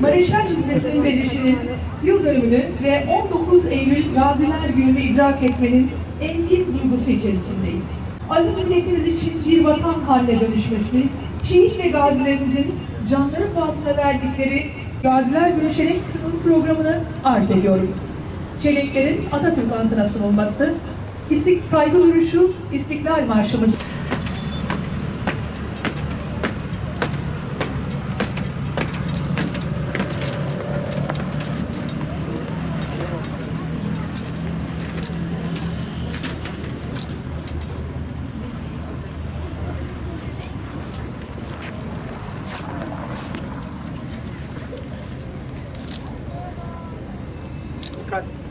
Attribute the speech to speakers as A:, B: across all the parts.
A: Mareşal Cübbesi'nin verilişinin yıl dönümünü ve 19 Eylül Gaziler Günü'nü idrak etmenin engin duygusu içerisindeyiz. Aziz milletimiz için bir vatan haline dönüşmesi, şehit ve gazilerimizin canları pahasına verdikleri Gaziler Günü Çelenk sunum programını arz ediyorum. Çelenklerin Atatürk antına sunulması, istik saygı duruşu, İstiklal Marşımız.
B: Dikkat.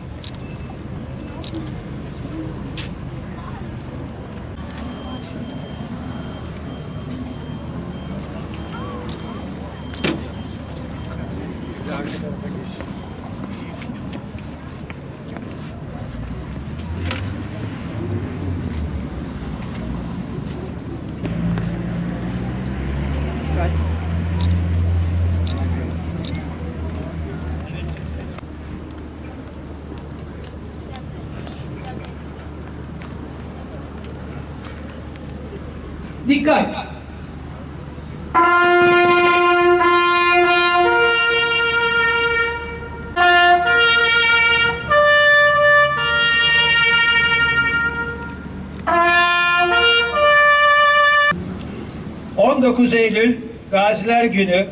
B: Dikkat.
A: Dikkat!
B: Hı. 19 Eylül Gaziler Günü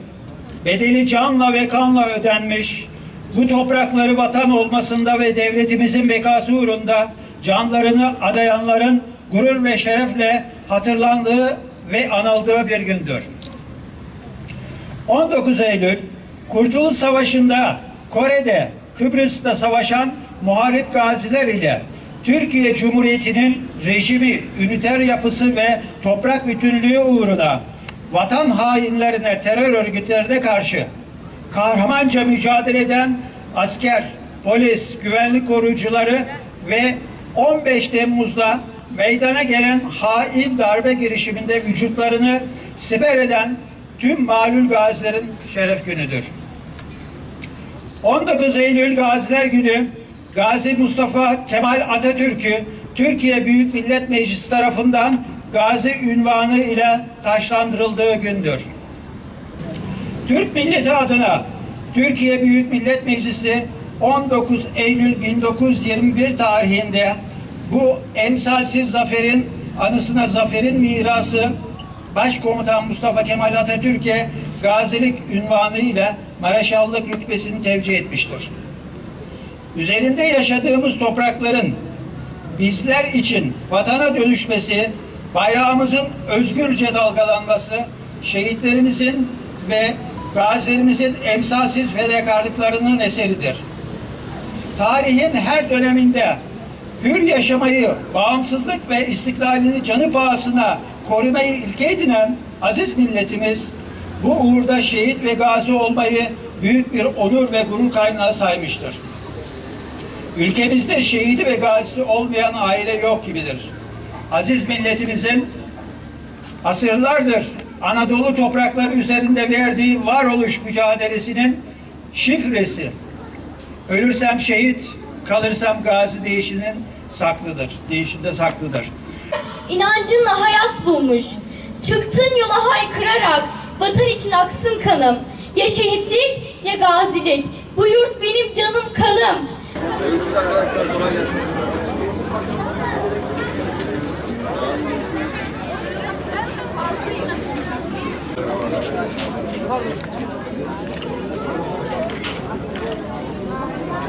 B: bedeli canla ve kanla ödenmiş bu toprakları vatan olmasında ve devletimizin bekası uğrunda canlarını adayanların gurur ve şerefle hatırlandığı ve anıldığı bir gündür. 19 Eylül Kurtuluş Savaşı'nda Kore'de Kıbrıs'ta savaşan muharip gaziler ile Türkiye Cumhuriyeti'nin rejimi, üniter yapısı ve toprak bütünlüğü uğruna vatan hainlerine, terör örgütlerine karşı kahramanca mücadele eden asker, polis, güvenlik korucuları ve 15 Temmuz'da meydana gelen hain darbe girişiminde vücutlarını siper eden tüm malul gazilerin şeref günüdür. 19 Eylül Gaziler Günü Gazi Mustafa Kemal Atatürk'ü Türkiye Büyük Millet Meclisi tarafından Gazi ünvanı ile taşlandırıldığı gündür. Türk milleti adına Türkiye Büyük Millet Meclisi 19 Eylül 1921 tarihinde bu emsalsiz zaferin anısına zaferin mirası Başkomutan Mustafa Kemal Atatürk'e gazilik ünvanı ile Mareşallık rütbesini tevcih etmiştir. Üzerinde yaşadığımız toprakların bizler için vatana dönüşmesi, bayrağımızın özgürce dalgalanması, şehitlerimizin ve gazilerimizin emsalsiz fedakarlıklarının eseridir. Tarihin her döneminde hür yaşamayı, bağımsızlık ve istiklalini canı pahasına korumayı ilke edinen aziz milletimiz bu uğurda şehit ve gazi olmayı büyük bir onur ve gurur kaynağı saymıştır. Ülkemizde şehidi ve gazisi olmayan aile yok gibidir. Aziz milletimizin asırlardır Anadolu toprakları üzerinde verdiği varoluş mücadelesinin şifresi. Ölürsem şehit, kalırsam gazi değişinin saklıdır. Değişinde saklıdır.
C: İnancınla hayat bulmuş. Çıktın yola haykırarak vatan için aksın kanım. Ya şehitlik ya gazilik. Bu yurt benim canım kanım.